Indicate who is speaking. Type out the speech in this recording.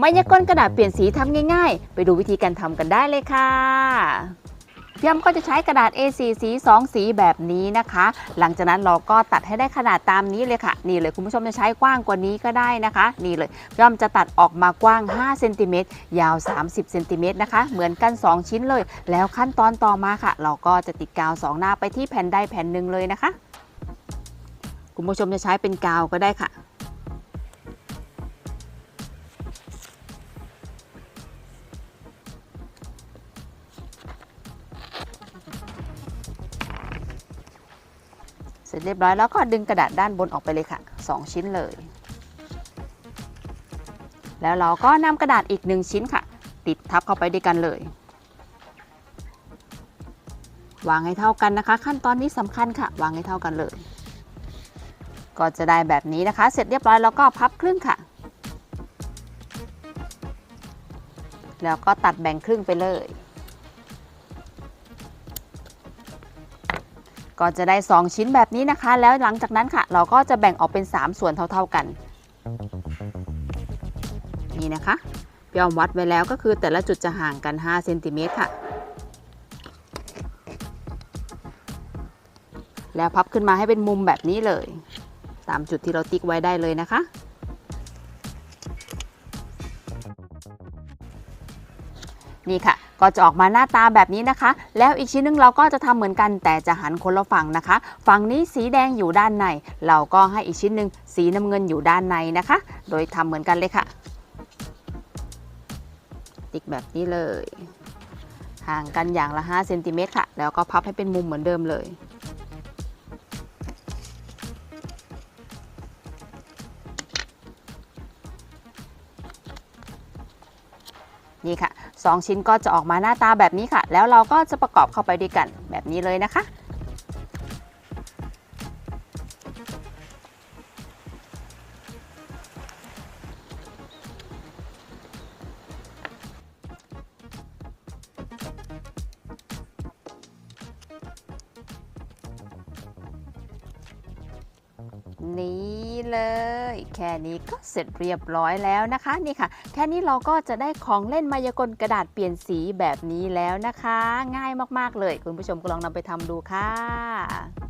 Speaker 1: มายากลกระดาษเปลี่ยนสีทำง่ายๆ ไปดูวิธีการทำกันได้เลยค่ะพี่อ้ำก็จะใช้กระดาษ A4 สี 2 สีแบบนี้นะคะ หลังจากนั้นเราก็ตัดให้ได้ขนาดตามนี้เลยค่ะ นี่เลยคุณผู้ชมจะใช้กว้างกว่านี้ก็ได้นะคะ นี่เลยพี่อ้ำจะตัดออกมากว้าง5เซนติเมตรยาว 30เซนติเมตรนะคะ เหมือนกัน 2 ชิ้นเลย แล้วขั้นตอนต่อมาค่ะ เราก็จะติดกาวสองหน้าไปที่แผ่นใดแผ่นหนึ่งเลยนะคะ คุณผู้ชมจะใช้เป็นกาวก็ได้ค่ะ ร็จเรียบร้อยแล้วก็ดึงกระดาษด้านบนออกไปเลยค่ะ 2 ชิ้นเลย แล้วเราก็นำกระดาษอีก 1 ชิ้นค่ะ ติดทับเข้าไปด้วยกันเลย วางให้เท่ากันนะคะ ขั้นตอนนี้สำคัญค่ะ วางให้เท่ากันเลย ก็จะได้แบบนี้นะคะ เสร็จเรียบร้อยแล้วก็พับครึ่งค่ะ แล้วก็ตัดแบ่งครึ่งไปเลย ก็จะได้ 2 ชิ้นแบบนี้นะคะ แล้วหลังจากนั้นค่ะ เราก็จะแบ่งออกเป็น 3 ส่วนเท่าๆกัน นี่นะคะพี่ออมวัดไว้แล้วก็คือแต่ละจุดจะห่างกัน 5 เซนติเมตรค่ะ แล้วพับขึ้นมาให้เป็นมุมแบบนี้เลย ตามจุดที่เราติ๊กไว้ได้เลยนะคะ นี่ค่ะ ก็จะออกมาหน้าตาแบบนี้นะคะ แล้วอีกชิ้นหนึงเราก็จะทำเหมือนกันแต่จะหันคนละฝั่งนะคะ ฝั่งนี้สีแดงอยู่ด้านใน เราก็ให้อีกชิ้นหนึ่งสีน้ำเงินอยู่ด้านในนะคะ โดยทำเหมือนกันเลยค่ะ ติ๊กแบบนี้เลย ห่างกันอย่างละ5เซนติเมตรค่ะ แล้วก็พับให้เป็นมุมเหมือนเดิมเลย นี่ค่ะ 2 ชิ้นก็จะออกมาหน้าตาแบบนี้ค่ะ แล้วเราก็จะประกอบเข้าไปด้วยกันแบบนี้เลยนะคะ นี้เลย แค่นี้ก็เสร็จเรียบร้อยแล้วนะคะนี่ค่ะ แค่นี้เราก็จะได้ของเล่นมายากลกระดาษเปลี่ยนสีแบบนี้แล้วนะคะ ง่ายมากๆเลย คุณผู้ชมก็ลองนำไปทำดูค่ะ